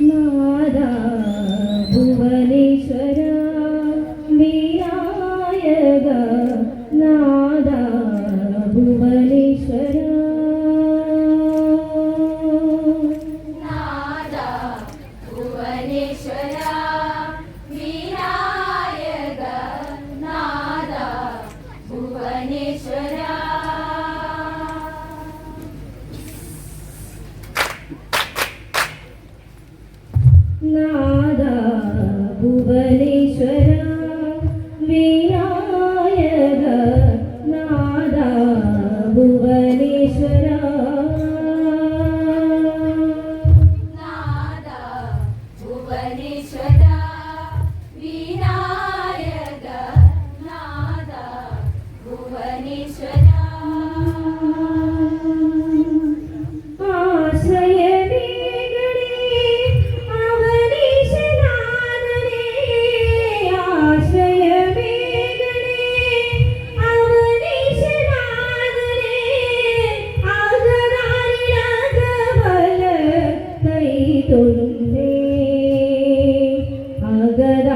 നാദാ ഭുവനേശ്വര വിനായക നാദാ ഭുവനേശ്വര നാദ ഭുവനേശ്വര വിനായക നാദാ ഭുവനേശ്വര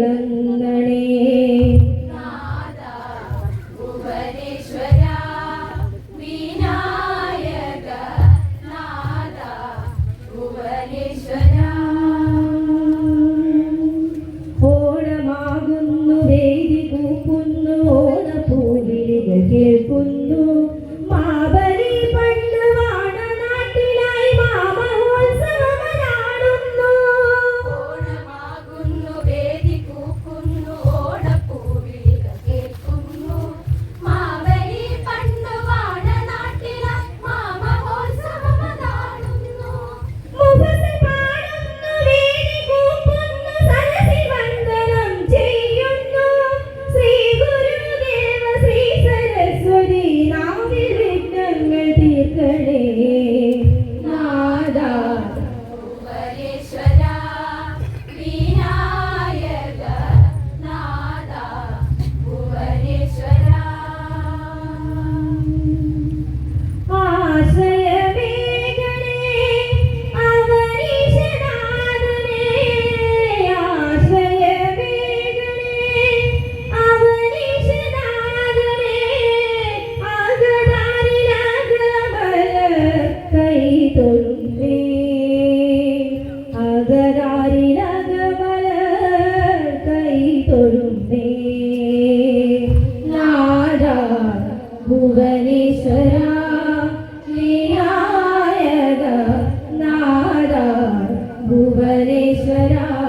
lần ഭുവനേശ്വരാ.